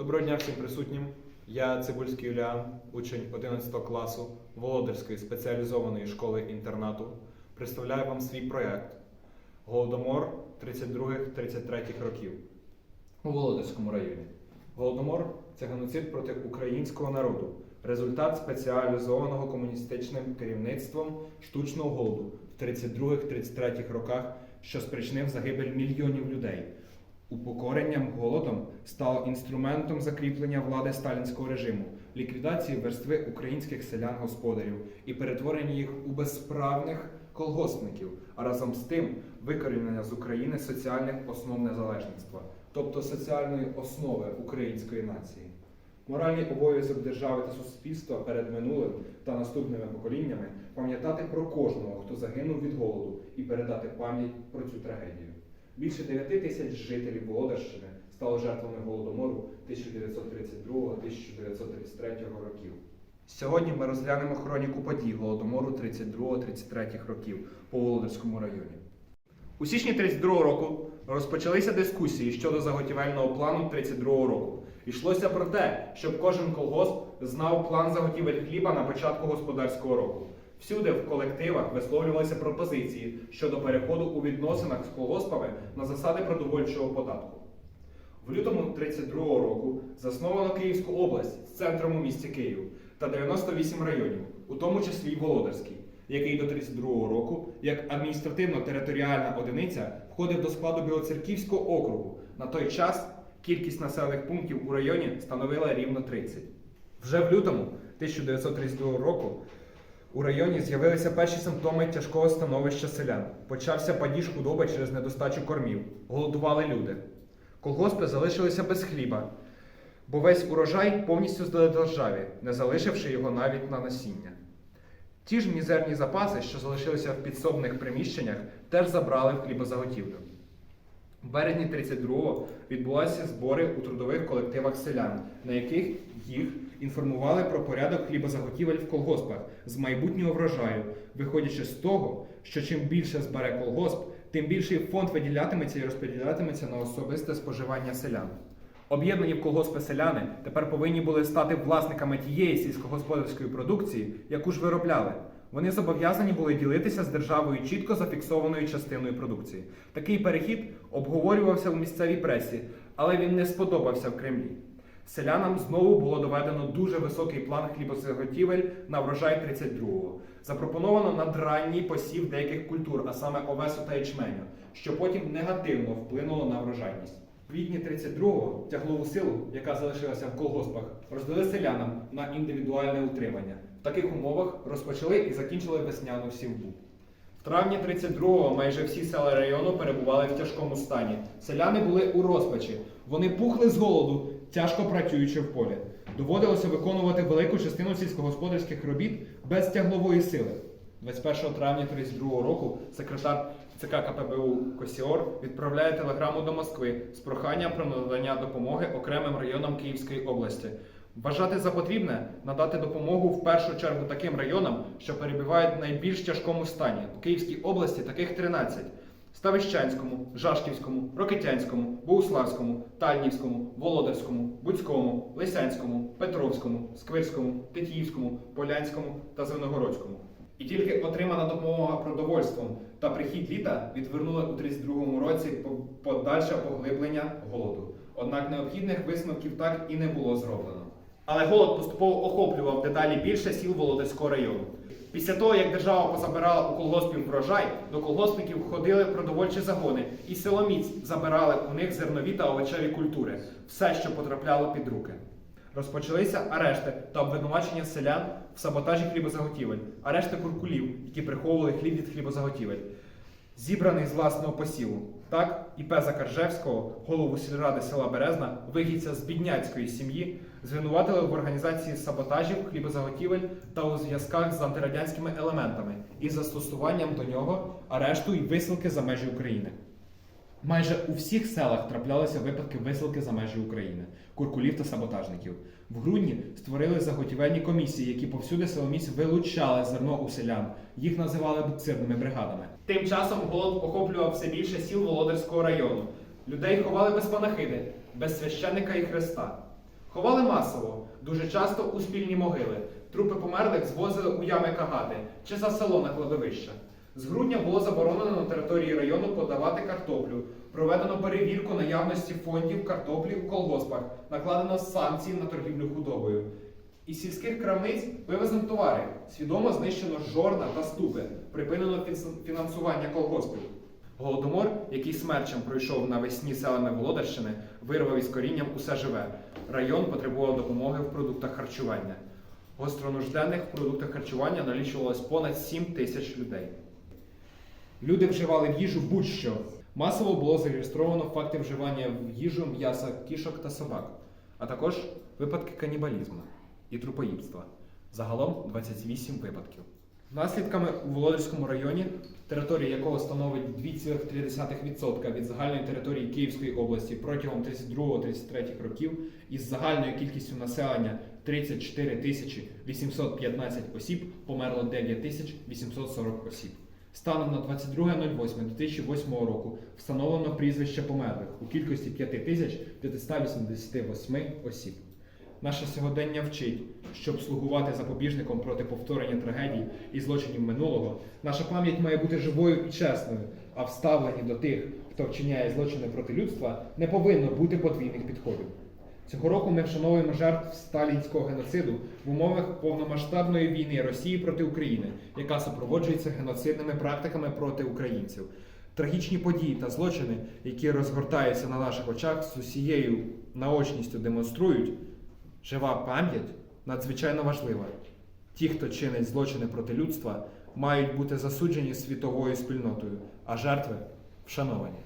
Доброго дня всім присутнім. Я Цибульський Юліан, учень 11 класу Володарської спеціалізованої школи інтернату. Представляю вам свій проєкт Голодомор 32-33 років. у Володарському районі. Голодомор це геноцид проти українського народу, результат спеціалізованого комуністичним керівництвом штучного голоду в 32-33 роках, що спричинив загибель мільйонів людей. Упокоренням голодом стало інструментом закріплення влади сталінського режиму, ліквідації верстви українських селян-господарів і перетворення їх у безправних колгоспників, а разом з тим викорінення з України соціальних основ незалежництва, тобто соціальної основи української нації. Моральний обов'язок держави та суспільства перед минулим та наступними поколіннями пам'ятати про кожного, хто загинув від голоду, і передати пам'ять про цю трагедію. Більше 9 тисяч жителів Володарщини стало жертвами голодомору 1932-1933 років. Сьогодні ми розглянемо хроніку подій голодомору 32-33 років по Володарському районі. У січні 32 року розпочалися дискусії щодо заготівельного плану 32 року. Йшлося про те, щоб кожен колгосп знав план заготівель хліба на початку господарського року. Всюди в колективах висловлювалися пропозиції щодо переходу у відносинах з колгоспами на засади продовольчого податку. В лютому 32 року засновано Київську область з центром у місті Київ та 98 районів, у тому числі й Володарський, який до 32 року, як адміністративно-територіальна одиниця, входив до складу Білоцерківського округу. На той час кількість населених пунктів у районі становила рівно 30. Вже в лютому 1932 року у районі з'явилися перші симптоми тяжкого становища селян. Почався падіж худоби через недостачу кормів. Голодували люди. Колгоспи залишилися без хліба, бо весь урожай повністю здали державі, не залишивши його навіть на насіння. Ті ж мізерні запаси, що залишилися в підсобних приміщеннях, теж забрали в хлібозаготівлю. У березні 32-го відбулися збори у трудових колективах селян, на яких їх інформували про порядок хлібозаготівель в колгоспах з майбутнього врожаю, виходячи з того, що чим більше збере колгосп, тим більший фонд виділятиметься і розподілятиметься на особисте споживання селян. Об'єднані в колгоспи селяни тепер повинні були стати власниками тієї сільськогосподарської продукції, яку ж виробляли. Вони зобов'язані були ділитися з державою чітко зафіксованою частиною продукції. Такий перехід обговорювався у місцевій пресі, але він не сподобався в Кремлі. Селянам знову було доведено дуже високий план хлібозаготівель на врожай 32-го. Запропоновано надранній посів деяких культур, а саме овесу та ячменю, що потім негативно вплинуло на врожайність. В квітні 32-го тяглову силу, яка залишилася в колгоспах, роздали селянам на індивідуальне утримання. В таких умовах розпочали і закінчили весняну сівбу. В травні 32-го майже всі села району перебували в тяжкому стані. Селяни були у розпачі. Вони пухли з голоду, тяжко працюючи в полі. Доводилося виконувати велику частину сільськогосподарських робіт без тяглової сили. 21 травня 32 року секретар ЦК КПБУ Косіор відправляє телеграму до Москви з проханням про надання допомоги окремим районам Київської області. Вважати за потрібне надати допомогу в першу чергу таким районам, що перебувають в найбільш тяжкому стані. У Київській області таких 13. Ставищанському, Жашківському, Рокитянському, Богуславському, Тальнівському, Володарському, Буцькому, Лисянському, Петровському, Сквирському, Тетіївському, Полянському та Звенигородському. І тільки отримана допомога продовольством та прихід літа відвернули у 32-му році подальше поглиблення голоду. Однак необхідних висновків так і не було зроблено. Але голод поступово охоплював дедалі більше сіл Володарського району. Після того, як держава позабирала у колгоспів врожай, до колгоспників входили продовольчі загони, і силоміць забирали у них зернові та овочеві культури, все, що потрапляло під руки. Розпочалися арешти та обвинувачення селян в саботажі хлібозаготівель, арешти куркулів, які приховували хліб від хлібозаготівель, зібраний з власного посіву. Так, і Пеза Каржевського, голову сільради села Березна, вихідця з бідняцької сім'ї, звинуватили в організації саботажів хлібозаготівель та у зв'язках з антирадянськими елементами і застосуванням до нього арешту і висилки за межі України. Майже у всіх селах траплялися випадки висилки за межі України, куркулів та саботажників. В грудні створили заготівельні комісії, які повсюди силоміць вилучали зерно у селян. Їх називали буксирними бригадами. Тим часом голод охоплював все більше сіл Володарського району. Людей ховали без панахиди, без священника і хреста. Ховали масово, дуже часто у спільні могили. Трупи померлих звозили у ями кагати чи за село на кладовище. З грудня було заборонено на території району подавати картоплю. Проведено перевірку наявності фондів картоплі в колгоспах, накладено санкції на торгівлю худобою. Із сільських крамниць вивезено товари, свідомо знищено жорна та ступи, припинено фінансування колгоспів. Голодомор, який смерчем пройшов навесні селами Володарщини, вирвав із корінням усе живе. Район потребував допомоги в продуктах харчування. Гостронужденних в продуктах харчування налічувалось понад 7 тисяч людей. Люди вживали в їжу будь-що. Масово було зареєстровано факти вживання в їжу м'яса кішок та собак, а також випадки канібалізму і трупоїдства. Загалом 28 випадків. Наслідками у Володарському районі, територія якого становить 2,3% від загальної території Київської області протягом 32-33 років із загальною кількістю населення 34 тисячі 815 осіб, померло 9 тисяч 840 осіб. Станом на 22.08.2008 року встановлено прізвище померлих у кількості 5588 осіб. Наше сьогодення вчить, щоб слугувати запобіжником проти повторення трагедій і злочинів минулого, наша пам'ять має бути живою і чесною, а в ставленні до тих, хто вчиняє злочини проти людства, не повинно бути подвійних підходів. Цього року ми вшановуємо жертв сталінського геноциду в умовах повномасштабної війни Росії проти України, яка супроводжується геноцидними практиками проти українців. Трагічні події та злочини, які розгортаються на наших очах, з усією наочністю демонструють, жива пам'ять надзвичайно важлива. Ті, хто чинить злочини проти людства, мають бути засуджені світовою спільнотою, а жертви вшановані.